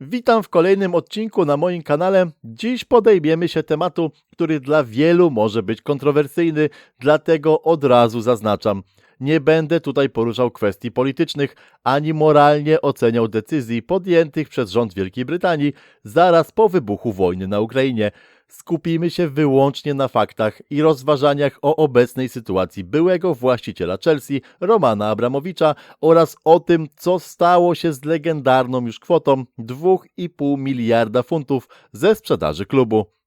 Witam w kolejnym odcinku na moim kanale. Dziś podejmiemy się tematu, który dla wielu może być kontrowersyjny, dlatego od razu zaznaczam. Nie będę tutaj poruszał kwestii politycznych, ani moralnie oceniał decyzji podjętych przez rząd Wielkiej Brytanii zaraz po wybuchu wojny na Ukrainie. Skupimy się wyłącznie na faktach i rozważaniach o obecnej sytuacji byłego właściciela Chelsea, Romana Abramowicza oraz o tym, co stało się z legendarną już kwotą 2,5 miliarda funtów ze sprzedaży klubu.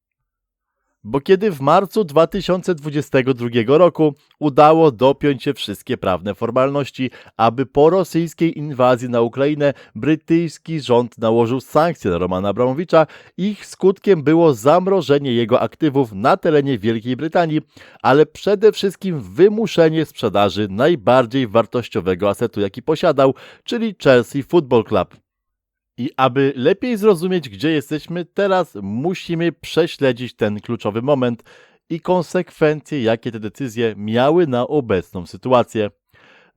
Bo kiedy w marcu 2022 roku udało dopiąć się wszystkie prawne formalności, aby po rosyjskiej inwazji na Ukrainę brytyjski rząd nałożył sankcje na Romana Abramowicza, ich skutkiem było zamrożenie jego aktywów na terenie Wielkiej Brytanii, ale przede wszystkim wymuszenie sprzedaży najbardziej wartościowego asetu, jaki posiadał, czyli Chelsea Football Club. I aby lepiej zrozumieć, gdzie jesteśmy, teraz musimy prześledzić ten kluczowy moment i konsekwencje, jakie te decyzje miały na obecną sytuację.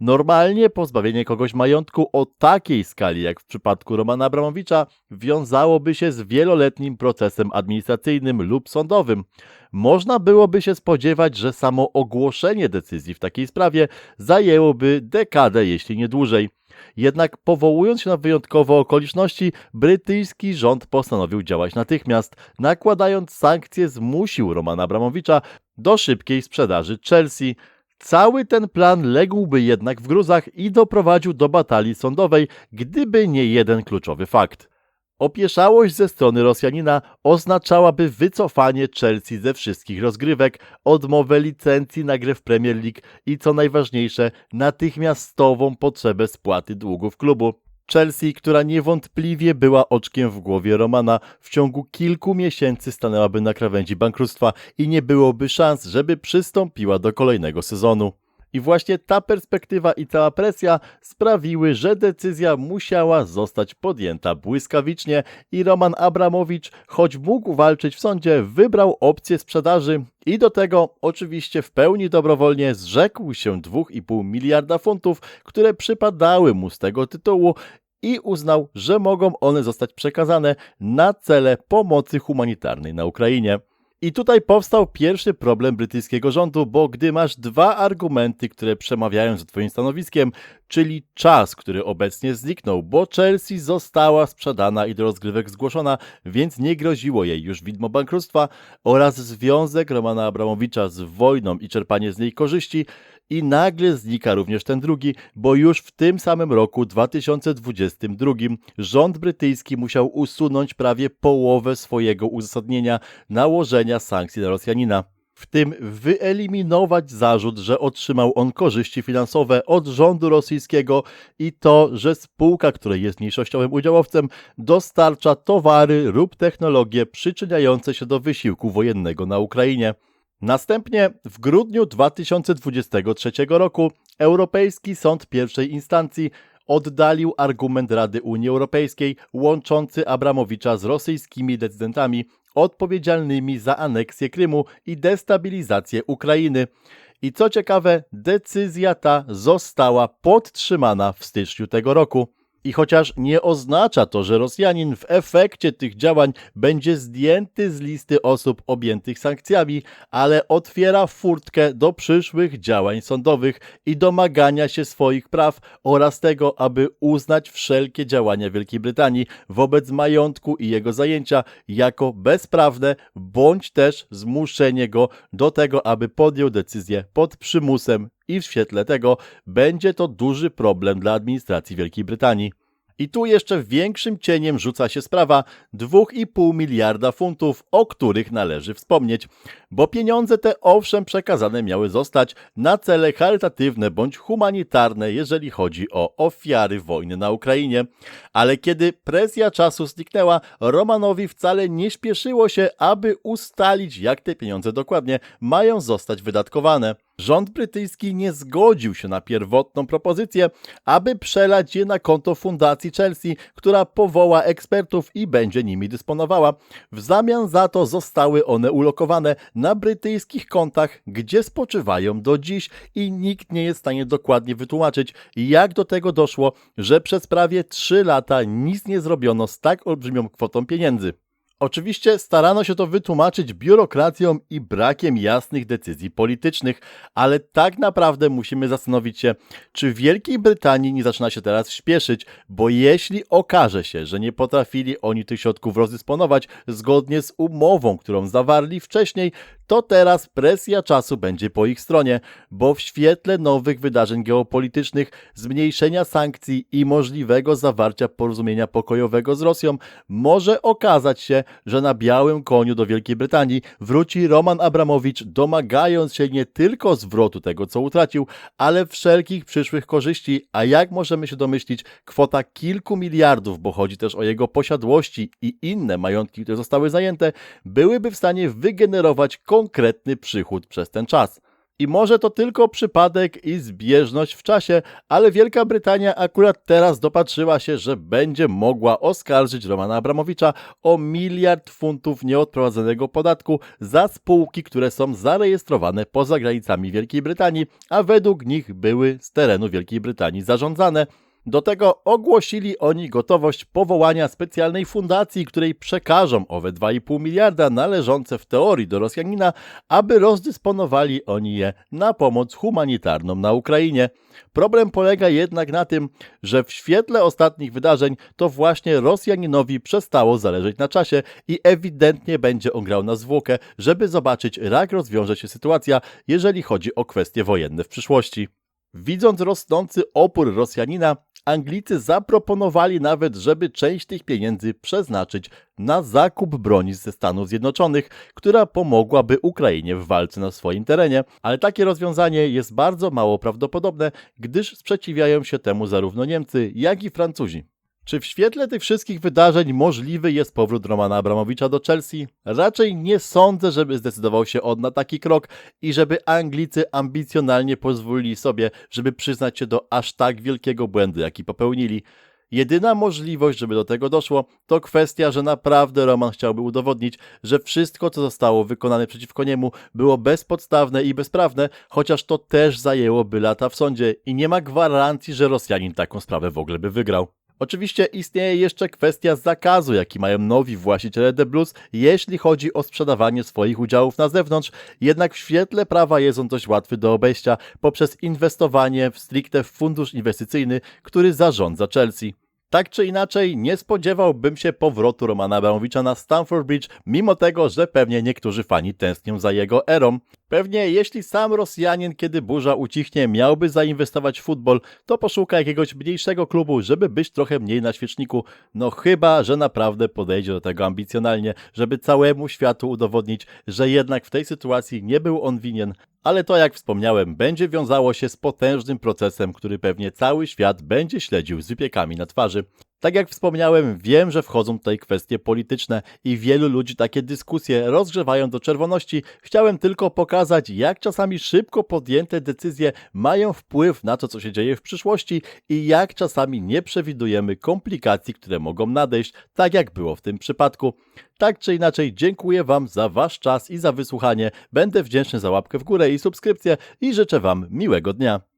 Normalnie pozbawienie kogoś majątku o takiej skali, jak w przypadku Romana Abramowicza, wiązałoby się z wieloletnim procesem administracyjnym lub sądowym. Można byłoby się spodziewać, że samo ogłoszenie decyzji w takiej sprawie zajęłoby dekadę, jeśli nie dłużej. Jednak powołując się na wyjątkowe okoliczności, brytyjski rząd postanowił działać natychmiast. Nakładając sankcje, zmusił Romana Abramowicza do szybkiej sprzedaży Chelsea. Cały ten plan ległby jednak w gruzach i doprowadził do batalii sądowej, gdyby nie jeden kluczowy fakt. Opieszałość ze strony Rosjanina oznaczałaby wycofanie Chelsea ze wszystkich rozgrywek, odmowę licencji na grę w Premier League i co najważniejsze, natychmiastową potrzebę spłaty długów klubu. Chelsea, która niewątpliwie była oczkiem w głowie Romana, w ciągu kilku miesięcy stanęłaby na krawędzi bankructwa i nie byłoby szans, żeby przystąpiła do kolejnego sezonu. I właśnie ta perspektywa i cała presja sprawiły, że decyzja musiała zostać podjęta błyskawicznie i Roman Abramowicz, choć mógł walczyć w sądzie, wybrał opcję sprzedaży i do tego oczywiście w pełni dobrowolnie zrzekł się 2,5 miliarda funtów, które przypadały mu z tego tytułu i uznał, że mogą one zostać przekazane na cele pomocy humanitarnej na Ukrainie. I tutaj powstał pierwszy problem brytyjskiego rządu, bo gdy masz dwa argumenty, które przemawiają za Twoim stanowiskiem, czyli czas, który obecnie zniknął, bo Chelsea została sprzedana i do rozgrywek zgłoszona, więc nie groziło jej już widmo bankructwa, oraz związek Romana Abramowicza z wojną i czerpanie z niej korzyści, i nagle znika również ten drugi, bo już w tym samym roku 2022 rząd brytyjski musiał usunąć prawie połowę swojego uzasadnienia nałożenia sankcji na Rosjanina. W tym wyeliminować zarzut, że otrzymał on korzyści finansowe od rządu rosyjskiego i to, że spółka, której jest mniejszościowym udziałowcem, dostarcza towary lub technologie przyczyniające się do wysiłku wojennego na Ukrainie. Następnie w grudniu 2023 roku Europejski Sąd Pierwszej Instancji oddalił argument Rady Unii Europejskiej łączący Abramowicza z rosyjskimi decydentami odpowiedzialnymi za aneksję Krymu i destabilizację Ukrainy. I co ciekawe, decyzja ta została podtrzymana w styczniu tego roku. I chociaż nie oznacza to, że Rosjanin w efekcie tych działań będzie zdjęty z listy osób objętych sankcjami, ale otwiera furtkę do przyszłych działań sądowych i domagania się swoich praw oraz tego, aby uznać wszelkie działania Wielkiej Brytanii wobec majątku i jego zajęcia jako bezprawne, bądź też zmuszenie go do tego, aby podjął decyzję pod przymusem i w świetle tego będzie to duży problem dla administracji Wielkiej Brytanii. I tu jeszcze większym cieniem rzuca się sprawa 2,5 miliarda funtów, o których należy wspomnieć, bo pieniądze te owszem przekazane miały zostać na cele charytatywne bądź humanitarne, jeżeli chodzi o ofiary wojny na Ukrainie. Ale kiedy presja czasu zniknęła, Romanowi wcale nie śpieszyło się, aby ustalić, jak te pieniądze dokładnie mają zostać wydatkowane. Rząd brytyjski nie zgodził się na pierwotną propozycję, aby przelać je na konto Fundacji Chelsea, która powoła ekspertów i będzie nimi dysponowała. W zamian za to zostały one ulokowane na brytyjskich kontach, gdzie spoczywają do dziś i nikt nie jest w stanie dokładnie wytłumaczyć, jak do tego doszło, że przez prawie 3 lata nic nie zrobiono z tak olbrzymią kwotą pieniędzy. Oczywiście starano się to wytłumaczyć biurokracją i brakiem jasnych decyzji politycznych, ale tak naprawdę musimy zastanowić się, czy Wielkiej Brytanii nie zaczyna się teraz śpieszyć, bo jeśli okaże się, że nie potrafili oni tych środków rozdysponować zgodnie z umową, którą zawarli wcześniej, to teraz presja czasu będzie po ich stronie, bo w świetle nowych wydarzeń geopolitycznych, zmniejszenia sankcji i możliwego zawarcia porozumienia pokojowego z Rosją, może okazać się, że na białym koniu do Wielkiej Brytanii wróci Roman Abramowicz, domagając się nie tylko zwrotu tego, co utracił, ale wszelkich przyszłych korzyści, a jak możemy się domyślić, kwota kilku miliardów, bo chodzi też o jego posiadłości i inne majątki, które zostały zajęte, byłyby w stanie wygenerować konkretny przychód przez ten czas. I może to tylko przypadek i zbieżność w czasie, ale Wielka Brytania akurat teraz dopatrzyła się, że będzie mogła oskarżyć Romana Abramowicza o miliard funtów nieodprowadzonego podatku za spółki, które są zarejestrowane poza granicami Wielkiej Brytanii, a według nich były z terenu Wielkiej Brytanii zarządzane. Do tego ogłosili oni gotowość powołania specjalnej fundacji, której przekażą owe 2,5 miliarda należące w teorii do Rosjanina, aby rozdysponowali oni je na pomoc humanitarną na Ukrainie. Problem polega jednak na tym, że w świetle ostatnich wydarzeń to właśnie Rosjaninowi przestało zależeć na czasie i ewidentnie będzie on grał na zwłokę, żeby zobaczyć, jak rozwiąże się sytuacja, jeżeli chodzi o kwestie wojenne w przyszłości. Widząc rosnący opór Rosjanina, Anglicy zaproponowali nawet, żeby część tych pieniędzy przeznaczyć na zakup broni ze Stanów Zjednoczonych, która pomogłaby Ukrainie w walce na swoim terenie, ale takie rozwiązanie jest bardzo mało prawdopodobne, gdyż sprzeciwiają się temu zarówno Niemcy, jak i Francuzi. Czy w świetle tych wszystkich wydarzeń możliwy jest powrót Romana Abramowicza do Chelsea? Raczej nie sądzę, żeby zdecydował się on na taki krok i żeby Anglicy ambicjonalnie pozwolili sobie, żeby przyznać się do aż tak wielkiego błędu, jaki popełnili. Jedyna możliwość, żeby do tego doszło, to kwestia, że naprawdę Roman chciałby udowodnić, że wszystko, co zostało wykonane przeciwko niemu, było bezpodstawne i bezprawne, chociaż to też zajęłoby lata w sądzie i nie ma gwarancji, że Rosjanin taką sprawę w ogóle by wygrał. Oczywiście istnieje jeszcze kwestia zakazu, jaki mają nowi właściciele The Blues, jeśli chodzi o sprzedawanie swoich udziałów na zewnątrz, jednak w świetle prawa jest on dość łatwy do obejścia poprzez inwestowanie w stricte w fundusz inwestycyjny, który zarządza Chelsea. Tak czy inaczej, nie spodziewałbym się powrotu Romana Abramowicza na Stamford Bridge, mimo tego, że pewnie niektórzy fani tęsknią za jego erą. Pewnie jeśli sam Rosjanin, kiedy burza ucichnie, miałby zainwestować w futbol, to poszuka jakiegoś mniejszego klubu, żeby być trochę mniej na świeczniku. No chyba, że naprawdę podejdzie do tego ambicjonalnie, żeby całemu światu udowodnić, że jednak w tej sytuacji nie był on winien. Ale to, jak wspomniałem, będzie wiązało się z potężnym procesem, który pewnie cały świat będzie śledził z wypiekami na twarzy. Tak jak wspomniałem, wiem, że wchodzą tutaj kwestie polityczne i wielu ludzi takie dyskusje rozgrzewają do czerwoności. Chciałem tylko pokazać, jak czasami szybko podjęte decyzje mają wpływ na to, co się dzieje w przyszłości i jak czasami nie przewidujemy komplikacji, które mogą nadejść, tak jak było w tym przypadku. Tak czy inaczej, dziękuję Wam za Wasz czas i za wysłuchanie. Będę wdzięczny za łapkę w górę i subskrypcję i życzę Wam miłego dnia.